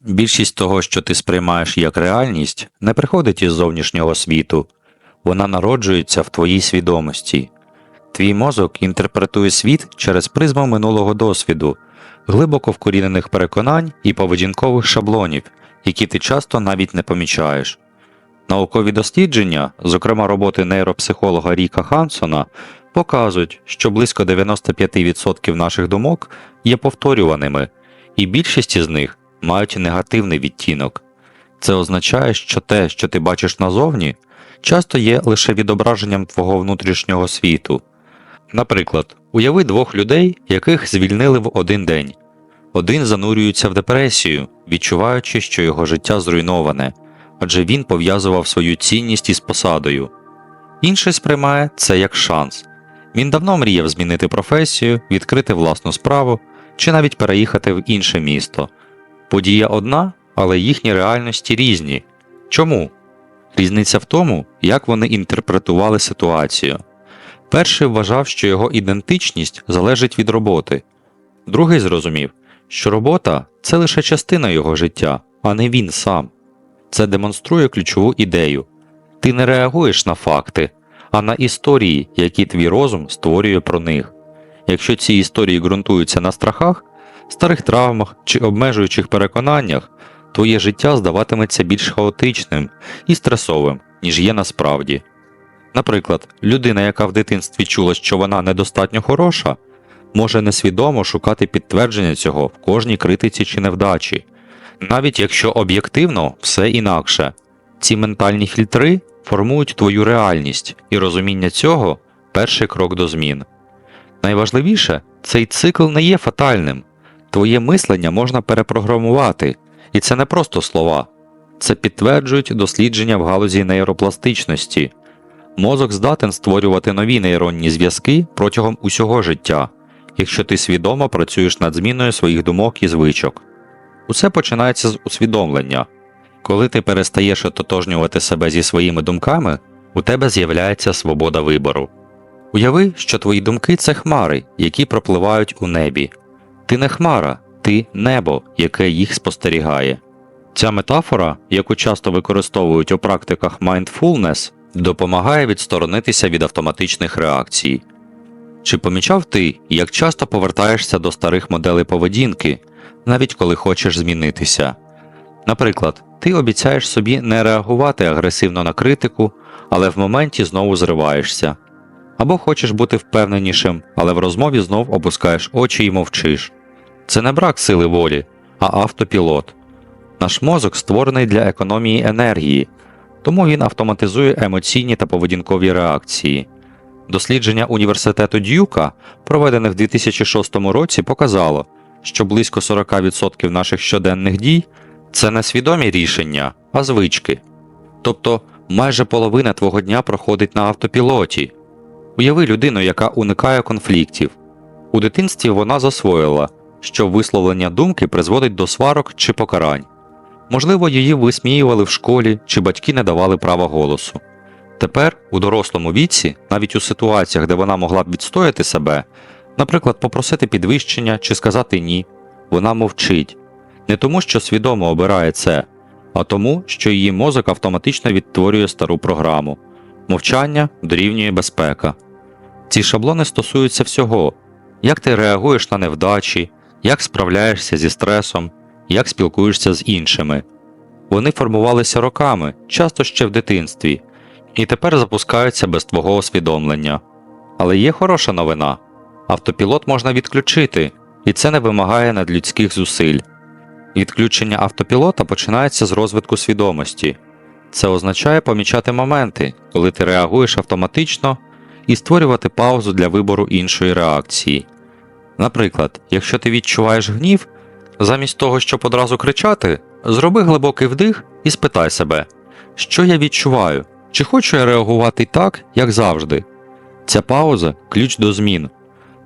Більшість того, що ти сприймаєш як реальність, не приходить із зовнішнього світу, вона народжується в твоїй свідомості. Твій мозок інтерпретує світ через призму минулого досвіду, глибоко вкорінених переконань і поведінкових шаблонів, які ти часто навіть не помічаєш. Наукові дослідження, зокрема роботи нейропсихолога Ріка Хансона, показують, що близько 95% наших думок є повторюваними, і більшість із них мають негативний відтінок. Це означає, що те, що ти бачиш назовні, часто є лише відображенням твого внутрішнього світу. Наприклад, уяви двох людей, яких звільнили в один день. Один занурюється в депресію, відчуваючи, що його життя зруйноване, адже він пов'язував свою цінність із посадою. Інший сприймає це як шанс. Він давно мріяв змінити професію, відкрити власну справу чи навіть переїхати в інше місто. Подія одна, але їхні реальності різні. Чому? Різниця в тому, як вони інтерпретували ситуацію. Перший вважав, що його ідентичність залежить від роботи, другий зрозумів, що робота це лише частина його життя, а не він сам. Це демонструє ключову ідею ти не реагуєш на факти, а на історії, які твій розум створює про них. Якщо ці історії ґрунтуються на страхах, старих травмах чи обмежуючих переконаннях, твоє життя здаватиметься більш хаотичним і стресовим, ніж є насправді. Наприклад, людина, яка в дитинстві чула, що вона недостатньо хороша, може несвідомо шукати підтвердження цього в кожній критиці чи невдачі, навіть якщо об'єктивно все інакше. Ці ментальні фільтри формують твою реальність, і розуміння цього перший крок до змін. Найважливіше, цей цикл не є фатальним, твоє мислення можна перепрограмувати, і це не просто слова, це підтверджують дослідження в галузі нейропластичності. Мозок здатен створювати нові нейронні зв'язки протягом усього життя, якщо ти свідомо працюєш над зміною своїх думок і звичок. Усе починається з усвідомлення. Коли ти перестаєш ототожнювати себе зі своїми думками, у тебе з'являється свобода вибору. Уяви, що твої думки це хмари, які пропливають у небі. Ти не хмара, ти небо, яке їх спостерігає. Ця метафора, яку часто використовують у практиках mindfulness, допомагає відсторонитися від автоматичних реакцій. Чи помічав ти, як часто повертаєшся до старих моделей поведінки, навіть коли хочеш змінитися? Наприклад, ти обіцяєш собі не реагувати агресивно на критику, але в моменті знову зриваєшся. Або хочеш бути впевненішим, але в розмові знов опускаєш очі і мовчиш. Це не брак сили волі, а автопілот. Наш мозок створений для економії енергії, тому він автоматизує емоційні та поведінкові реакції. Дослідження університету Дюка, проведене в 2006 році, показало, що близько 40% наших щоденних дій це не свідомі рішення, а звички. Тобто майже половина твого дня проходить на автопілоті. Уяви людину, яка уникає конфліктів. У дитинстві вона засвоїла, що висловлення думки призводить до сварок чи покарань. Можливо, її висміювали в школі чи батьки не давали права голосу. Тепер, у дорослому віці, навіть у ситуаціях, де вона могла б відстояти себе, наприклад, попросити підвищення чи сказати ні, вона мовчить не тому, що свідомо обирає це, а тому, що її мозок автоматично відтворює стару програму. Мовчання дорівнює безпека. Ці шаблони стосуються всього, як ти реагуєш на невдачі, як справляєшся зі стресом, як спілкуєшся з іншими. Вони формувалися роками, часто ще в дитинстві, і тепер запускаються без твого усвідомлення. Але є хороша новина автопілот можна відключити, і це не вимагає надлюдських зусиль. Відключення автопілота починається з розвитку свідомості. Це означає помічати моменти, коли ти реагуєш автоматично, і створювати паузу для вибору іншої реакції. Наприклад, якщо ти відчуваєш гнів, замість того, щоб одразу кричати, зроби глибокий вдих і спитай себе, що я відчуваю, чи хочу я реагувати так, як завжди. Ця пауза ключ до змін.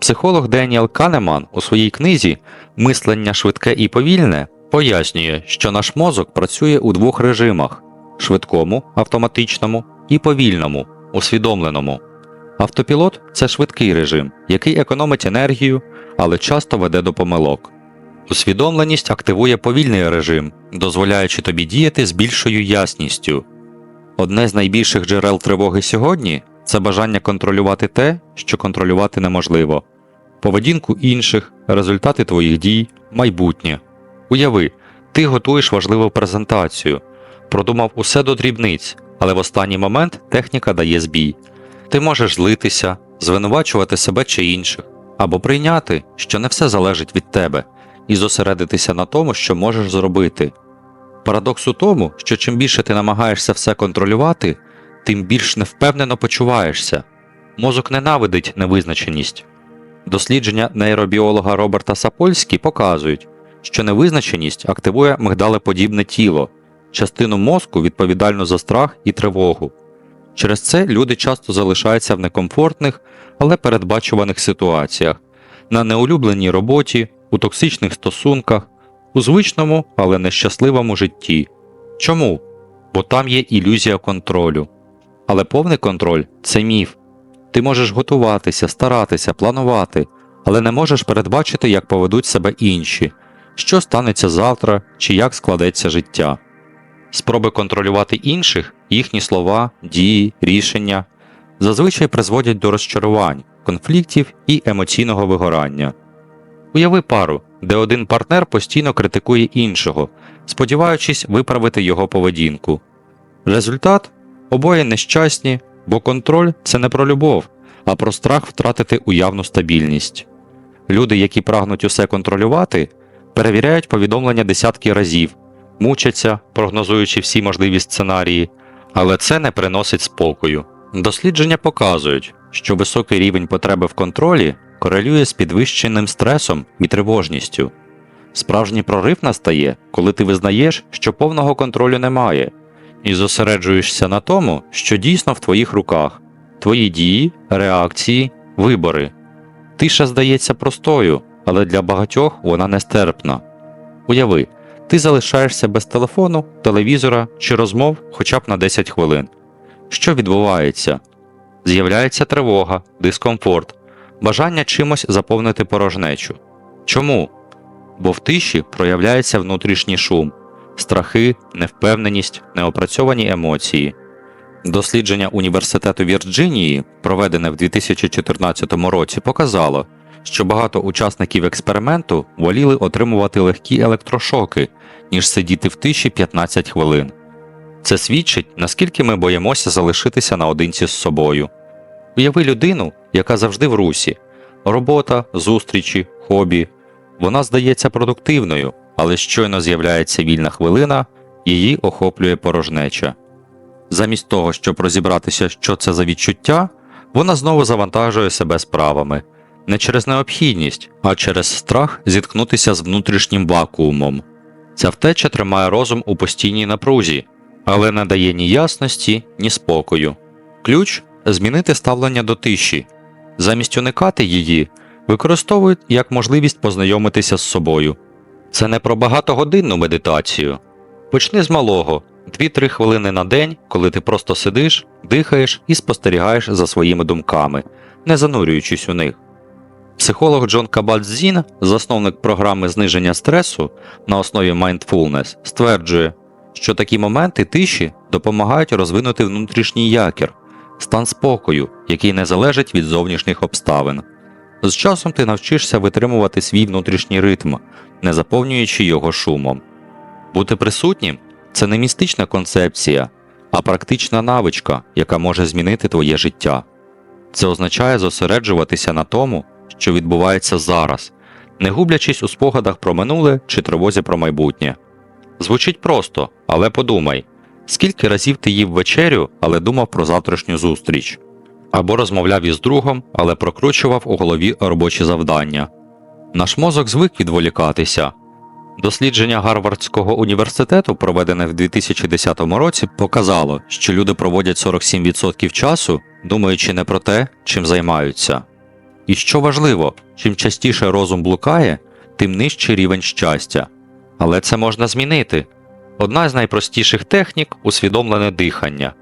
Психолог Деніел Канеман у своїй книзі Мислення швидке і повільне пояснює, що наш мозок працює у двох режимах швидкому, автоматичному і повільному, усвідомленому. Автопілот це швидкий режим, який економить енергію, але часто веде до помилок. Усвідомленість активує повільний режим, дозволяючи тобі діяти з більшою ясністю. Одне з найбільших джерел тривоги сьогодні це бажання контролювати те, що контролювати неможливо, поведінку інших, результати твоїх дій, майбутнє. Уяви, ти готуєш важливу презентацію, продумав усе до дрібниць, але в останній момент техніка дає збій. Ти можеш злитися, звинувачувати себе чи інших, або прийняти, що не все залежить від тебе, і зосередитися на тому, що можеш зробити. Парадокс у тому, що чим більше ти намагаєшся все контролювати, тим більш невпевнено почуваєшся. Мозок ненавидить невизначеність. Дослідження нейробіолога Роберта Сапольські показують, що невизначеність активує мигдалеподібне тіло, частину мозку відповідальну за страх і тривогу. Через це люди часто залишаються в некомфортних, але передбачуваних ситуаціях, на неулюбленій роботі, у токсичних стосунках, у звичному, але нещасливому житті. Чому? Бо там є ілюзія контролю. Але повний контроль це міф. Ти можеш готуватися, старатися, планувати, але не можеш передбачити, як поведуть себе інші, що станеться завтра чи як складеться життя. Спроби контролювати інших, їхні слова, дії, рішення зазвичай призводять до розчарувань, конфліктів і емоційного вигорання. Уяви пару, де один партнер постійно критикує іншого, сподіваючись виправити його поведінку. Результат обоє нещасні, бо контроль це не про любов, а про страх втратити уявну стабільність. Люди, які прагнуть усе контролювати, перевіряють повідомлення десятки разів, мучаться, прогнозуючи всі можливі сценарії, але це не приносить спокою. Дослідження показують, що високий рівень потреби в контролі корелює з підвищеним стресом і тривожністю. Справжній прорив настає, коли ти визнаєш, що повного контролю немає, і зосереджуєшся на тому, що дійсно в твоїх руках твої дії, реакції, вибори. Тиша здається простою, але для багатьох вона нестерпна. Уяви, ти залишаєшся без телефону, телевізора чи розмов хоча б на 10 хвилин. Що відбувається? З'являється тривога, дискомфорт, бажання чимось заповнити порожнечу. Чому? Бо в тиші проявляється внутрішній шум, страхи, невпевненість, неопрацьовані емоції. Дослідження Університету Вірджинії, проведене в 2014 році, показало, що багато учасників експерименту воліли отримувати легкі електрошоки, ніж сидіти в тиші 15 хвилин. Це свідчить, наскільки ми боїмося залишитися наодинці з собою. Уяви людину, яка завжди в русі, робота, зустрічі, хобі. Вона здається продуктивною, але щойно з'являється вільна хвилина, її охоплює порожнеча. Замість того, щоб розібратися, що це за відчуття, вона знову завантажує себе справами не через необхідність, а через страх зіткнутися з внутрішнім вакуумом. Ця втеча тримає розум у постійній напрузі, але не дає ні ясності, ні спокою. Ключ змінити ставлення до тиші, замість уникати її, використовують як можливість познайомитися з собою. Це не про багатогодинну медитацію. Почни з малого 2-3 хвилини на день, коли ти просто сидиш, дихаєш і спостерігаєш за своїми думками, не занурюючись у них. Психолог Джон Кабат-Зін, засновник програми зниження стресу на основі Mindfulness, стверджує, що такі моменти тиші допомагають розвинути внутрішній якір, стан спокою, який не залежить від зовнішніх обставин. З часом ти навчишся витримувати свій внутрішній ритм, не заповнюючи його шумом. Бути присутнім це не містична концепція, а практична навичка, яка може змінити твоє життя. Це означає зосереджуватися на тому, що відбувається зараз, не гублячись у спогадах про минуле чи тривозі про майбутнє. Звучить просто, але подумай, скільки разів ти їв вечерю, але думав про завтрашню зустріч, або розмовляв із другом, але прокручував у голові робочі завдання. Наш мозок звик відволікатися. Дослідження Гарвардського університету, проведене в 2010 році, показало, що люди проводять 47% часу, думаючи не про те, чим займаються. І що важливо, чим частіше розум блукає, тим нижчий рівень щастя. Але це можна змінити. Одна з найпростіших технік усвідомлене дихання.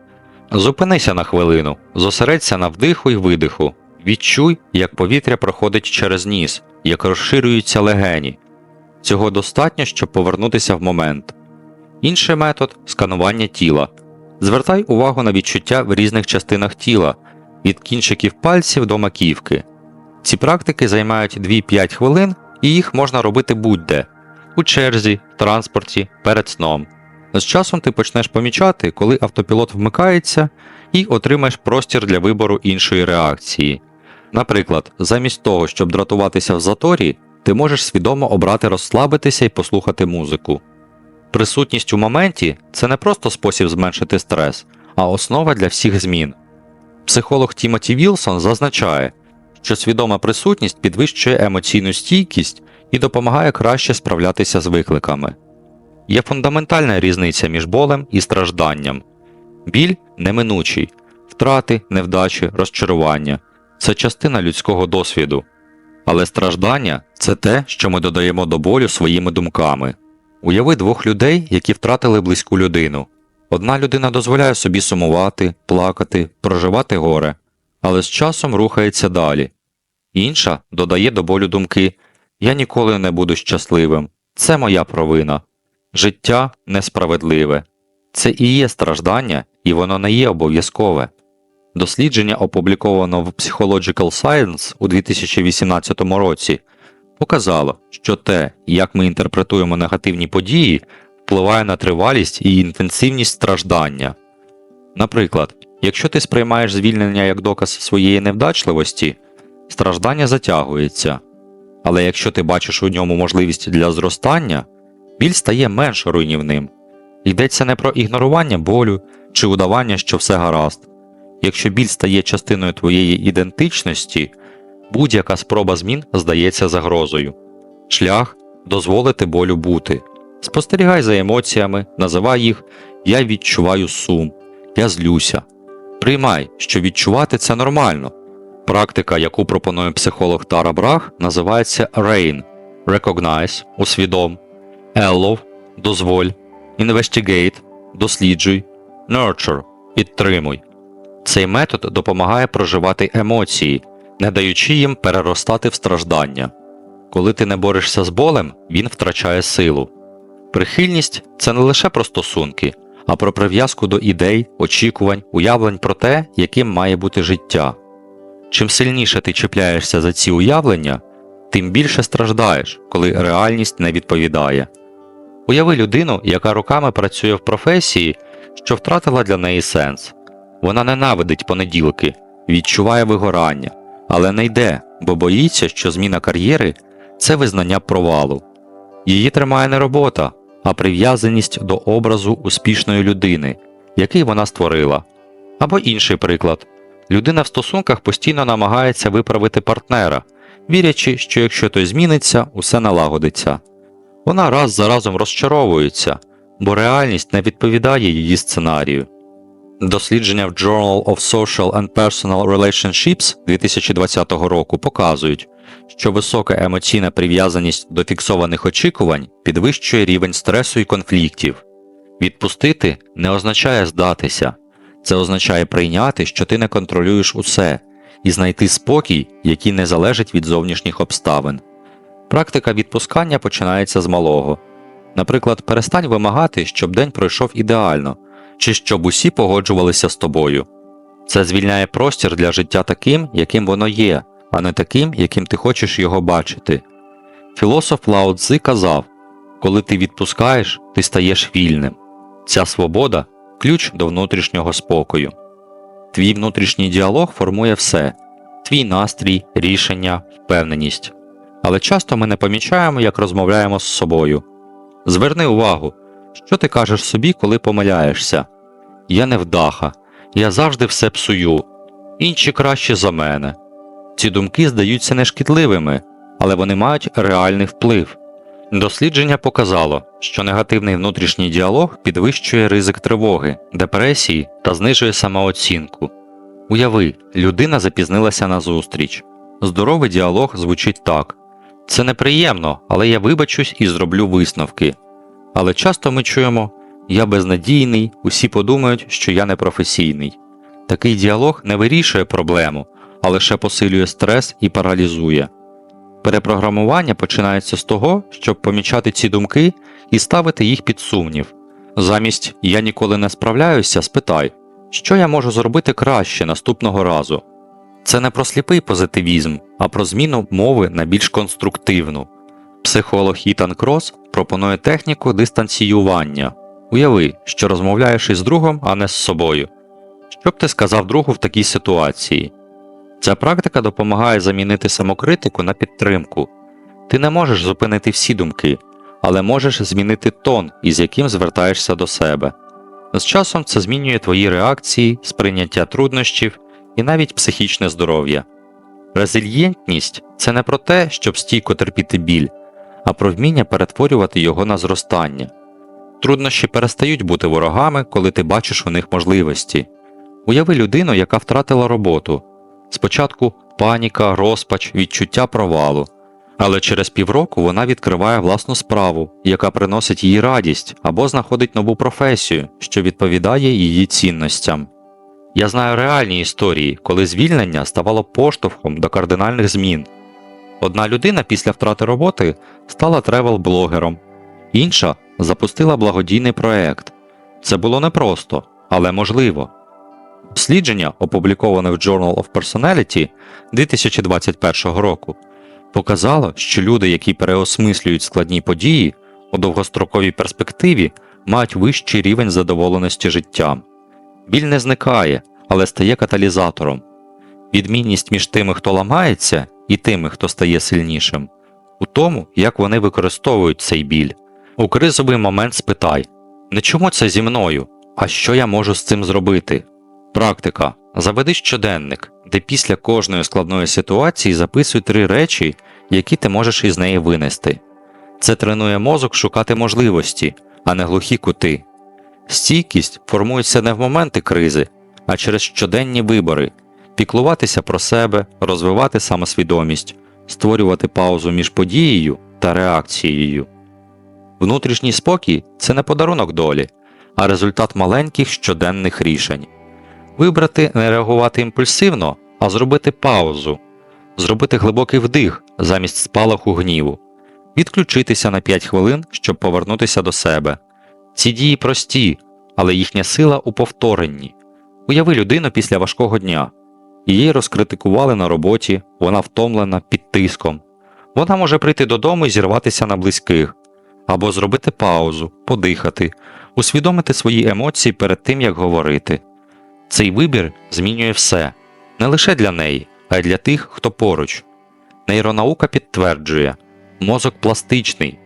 Зупинися на хвилину, зосередься на вдиху і видиху. Відчуй, як повітря проходить через ніс, як розширюються легені. Цього достатньо, щоб повернутися в момент. Інший метод сканування тіла. Звертай увагу на відчуття в різних частинах тіла, від кінчиків пальців до маківки. Ці практики займають 2-5 хвилин, і їх можна робити будь-де у черзі, в транспорті, перед сном. З часом ти почнеш помічати, коли автопілот вмикається, і отримаєш простір для вибору іншої реакції. Наприклад, замість того, щоб дратуватися в заторі, ти можеш свідомо обрати розслабитися і послухати музику. Присутність у моменті це не просто спосіб зменшити стрес, а основа для всіх змін. Психолог Тімоті Вілсон зазначає, що свідома присутність підвищує емоційну стійкість і допомагає краще справлятися з викликами. Є фундаментальна різниця між болем і стражданням. Біль неминучий, втрати, невдачі, розчарування це частина людського досвіду. Але страждання це те, що ми додаємо до болю своїми думками. Уяви двох людей, які втратили близьку людину. Одна людина дозволяє собі сумувати, плакати, проживати горе, але з часом рухається далі. Інша додає до болю думки Я ніколи не буду щасливим, це моя провина. Життя несправедливе. Це і є страждання, і воно не є обов'язкове. Дослідження, опубліковано в Psychological Science у 2018 році, показало, що те, як ми інтерпретуємо негативні події, впливає на тривалість і інтенсивність страждання. Наприклад, якщо ти сприймаєш звільнення як доказ своєї невдачливості, страждання затягується. Але якщо ти бачиш у ньому можливість для зростання, біль стає менш руйнівним. Йдеться не про ігнорування болю чи удавання, що все гаразд. Якщо біль стає частиною твоєї ідентичності, будь-яка спроба змін здається загрозою. Шлях дозволити болю бути. Спостерігай за емоціями, називай їх Я відчуваю сум, я злюся. Приймай, що відчувати це нормально. Практика, яку пропонує психолог Тара Брах, називається RAIN Recognize усвідом, Allow дозволь, Investigate досліджуй, Nurture підтримуй. Цей метод допомагає проживати емоції, не даючи їм переростати в страждання. Коли ти не борешся з болем, він втрачає силу. Прихильність це не лише про стосунки, а про прив'язку до ідей, очікувань, уявлень про те, яким має бути життя. Чим сильніше ти чіпляєшся за ці уявлення, тим більше страждаєш, коли реальність не відповідає. Уяви людину, яка роками працює в професії, що втратила для неї сенс. Вона ненавидить понеділки, відчуває вигорання, але не йде, бо боїться, що зміна кар'єри це визнання провалу. Її тримає не робота, а прив'язаність до образу успішної людини, який вона створила. Або інший приклад людина в стосунках постійно намагається виправити партнера, вірячи, що якщо той зміниться, усе налагодиться. Вона раз за разом розчаровується, бо реальність не відповідає її сценарію. Дослідження в Journal of Social and Personal Relationships 2020 року показують, що висока емоційна прив'язаність до фіксованих очікувань підвищує рівень стресу і конфліктів. Відпустити не означає здатися, це означає прийняти, що ти не контролюєш усе, і знайти спокій, який не залежить від зовнішніх обставин. Практика відпускання починається з малого. Наприклад, перестань вимагати, щоб день пройшов ідеально, чи щоб усі погоджувалися з тобою. Це звільняє простір для життя таким, яким воно є, а не таким, яким ти хочеш його бачити. Філософ Лао Цзи казав коли ти відпускаєш, ти стаєш вільним. Ця свобода ключ до внутрішнього спокою. Твій внутрішній діалог формує все твій настрій, рішення, впевненість. Але часто ми не помічаємо, як розмовляємо з собою. Зверни увагу, що ти кажеш собі, коли помиляєшся. Я невдаха, я завжди все псую, інші краще за мене. Ці думки здаються нешкідливими, але вони мають реальний вплив. Дослідження показало, що негативний внутрішній діалог підвищує ризик тривоги, депресії та знижує самооцінку. Уяви, людина запізнилася на зустріч. Здоровий діалог звучить так: це неприємно, але я вибачусь і зроблю висновки. Але часто ми чуємо я безнадійний, усі подумають, що я непрофесійний. Такий діалог не вирішує проблему, а лише посилює стрес і паралізує. Перепрограмування починається з того, щоб помічати ці думки і ставити їх під сумнів. Замість я ніколи не справляюся, спитай, що я можу зробити краще наступного разу. Це не про сліпий позитивізм, а про зміну мови на більш конструктивну. Психолог Ітан Крос пропонує техніку дистанціювання. Уяви, що розмовляєш із другом, а не з собою. Що б ти сказав другу в такій ситуації? Ця практика допомагає замінити самокритику на підтримку. Ти не можеш зупинити всі думки, але можеш змінити тон, із яким звертаєшся до себе. З часом це змінює твої реакції, сприйняття труднощів і навіть психічне здоров'я. Резильєнтність це не про те, щоб стійко терпіти біль, а про вміння перетворювати його на зростання. Труднощі перестають бути ворогами, коли ти бачиш у них можливості. Уяви людину, яка втратила роботу. Спочатку паніка, розпач, відчуття провалу. Але через півроку вона відкриває власну справу, яка приносить їй радість або знаходить нову професію, що відповідає її цінностям. Я знаю реальні історії, коли звільнення ставало поштовхом до кардинальних змін. Одна людина після втрати роботи стала тревел-блогером, інша запустила благодійний проект. Це було непросто, але можливо. Дослідження, опубліковане в Journal of Personality 2021 року, показало, що люди, які переосмислюють складні події, у довгостроковій перспективі мають вищий рівень задоволеності життям. Біль не зникає, але стає каталізатором. Відмінність між тими, хто ламається, і тими, хто стає сильнішим, у тому, як вони використовують цей біль. У кризовий момент спитай: не чому це зі мною, а що я можу з цим зробити? Практика. Заведи щоденник, де після кожної складної ситуації записуй три речі, які ти можеш із неї винести. Це тренує мозок шукати можливості, а не глухі кути. Стійкість формується не в моменти кризи, а через щоденні вибори піклуватися про себе, розвивати самосвідомість, створювати паузу між подією та реакцією. Внутрішній спокій це не подарунок долі, а результат маленьких щоденних рішень. Вибрати не реагувати імпульсивно, а зробити паузу, зробити глибокий вдих замість спалаху гніву, відключитися на 5 хвилин, щоб повернутися до себе. Ці дії прості, але їхня сила у повторенні. Уяви людину після важкого дня. Її розкритикували на роботі, вона втомлена під тиском. Вона може прийти додому і зірватися на близьких, або зробити паузу, подихати, усвідомити свої емоції перед тим, як говорити. Цей вибір змінює все не лише для неї, а й для тих, хто поруч. Нейронаука підтверджує, мозок пластичний.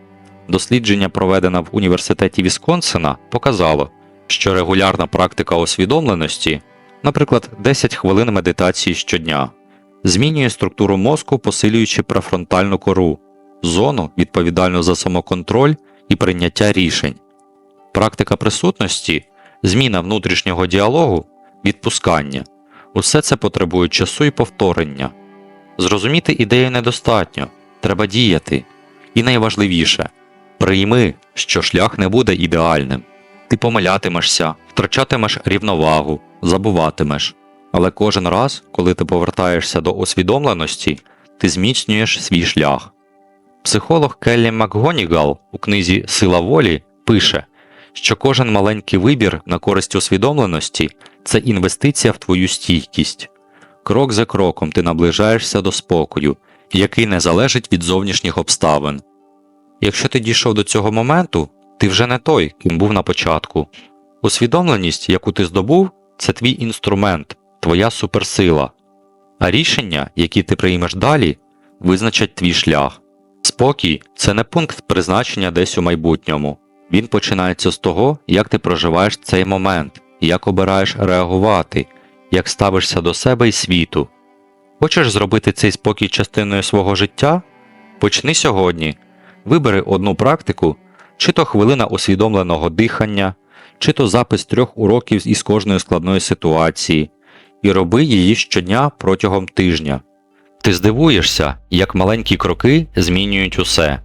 Дослідження, проведене в університеті Вісконсина, показало, що регулярна практика усвідомленості, наприклад, 10 хвилин медитації щодня, змінює структуру мозку, посилюючи префронтальну кору, зону, відповідальну за самоконтроль і прийняття рішень. Практика присутності, зміна внутрішнього діалогу, відпускання усе це потребує часу і повторення. Зрозуміти ідею недостатньо, треба діяти. І найважливіше прийми, що шлях не буде ідеальним. Ти помилятимешся, втрачатимеш рівновагу, забуватимеш. Але кожен раз, коли ти повертаєшся до усвідомленості, ти зміцнюєш свій шлях. Психолог Келлі МакГонігал у книзі Сила волі пише, що кожен маленький вибір на користь усвідомленості це інвестиція в твою стійкість. Крок за кроком ти наближаєшся до спокою, який не залежить від зовнішніх обставин. Якщо ти дійшов до цього моменту, ти вже не той, ким був на початку. Усвідомленість, яку ти здобув, це твій інструмент, твоя суперсила, а рішення, які ти приймеш далі, визначать твій шлях. Спокій це не пункт призначення десь у майбутньому. Він починається з того, як ти проживаєш цей момент, як обираєш реагувати, як ставишся до себе і світу. Хочеш зробити цей спокій частиною свого життя? Почни сьогодні. Вибери одну практику, чи то хвилина усвідомленого дихання, чи то запис трьох уроків із кожної складної ситуації, і роби її щодня протягом тижня. Ти здивуєшся, як маленькі кроки змінюють усе.